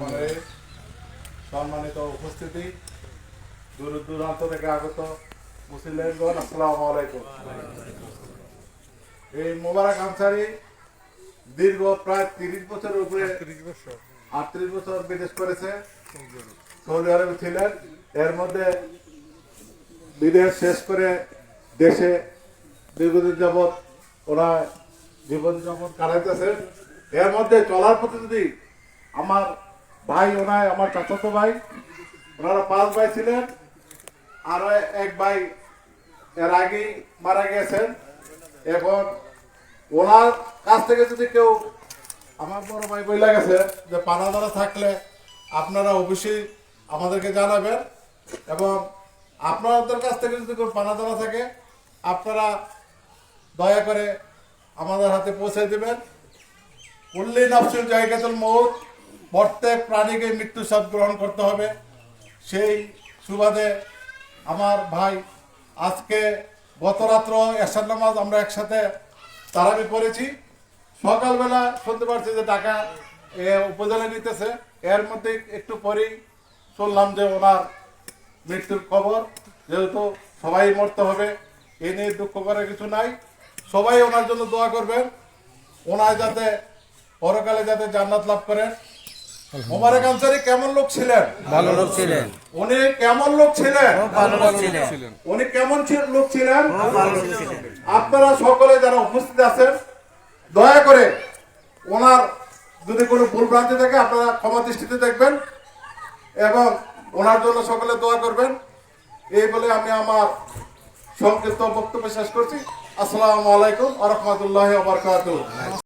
মানে সম্মানিত উপস্থিতি। দূর দূরান্ত থেকে আগত মুসলিমগণ আসসালামু আলাইকুম। এই মোবারক আনসারি দীর্ঘ প্রায় তিরিশ বছরের উপরে আটত্রিশ বছর বিদেশ করেছে। সৌদি আরবে ছিলেন। এর মধ্যে বিদেশ শেষ করে দেশে দীর্ঘদিন যাবৎ ওরা জীবন যাপন কাটাইতেছে। এর মধ্যে চলার পথে যদি আমার ভাই ওনায় আমার চাচাতো ভাই। ওনারা পাঁচ ভাই ছিলেন, আর এক ভাই এর আগেই মারা গেছেন। এখন ওনার কাছ থেকে যদি কেউ আমার বড় ভাই বইলা গেছে, যে পানাদারা থাকলে আপনারা অবশ্যই আমাদেরকে জানাবেন। এবং আপনাদের কাছ থেকে যদি কোনো পানাদারা থাকে, আপনারা দয়া করে আমাদের হাতে পৌঁছে দেবেন। উল্লি নফসুল জায়গাতুল মৌত প্রত্যেক প্রাণীকে মৃত্যু সব গ্রহণ করতে হবে। সেই সুবাদে আমার ভাই আজকে গত রাত্র এসার নামাজ আমরা একসাথে তারাবি পড়েছি। সকালবেলা শুনতে পারছি যে টাকা এ উপজেলা নিতেছে। এর মধ্যে একটু পরেই শুনলাম যে ওনার মৃত্যুর খবর। যেহেতু সবাই মরতে হবে, এ নিয়ে দুঃখ করার কিছু নাই। সবাই ওনার জন্য দোয়া করবেন। ওনার যাতে পরকালে যাতে জান্নাত লাভ করেন। মোবারক আনসারি কেমন লোক ছিলেন? ভালো লোক ছিলেন। উনি কেমন লোক ছিলেন? ভালো লোক ছিলেন। উনি কেমন লোক ছিলেন? ভালো লোক ছিলেন। আপনারা সকলে যারা উপস্থিত আছেন দয়া করে ওনার যদি কোনো ভুল ভ্রান্তি থাকে আপনারা ক্ষমা দৃষ্টিতে দেখবেন এবং ওনার জন্য সকলে দোয়া করবেন। এই বলে আমি আমার সংক্ষিপ্ত বক্তব্য শেষ করছি। আসসালামু আলাইকুম আ রহমতুল্লাহ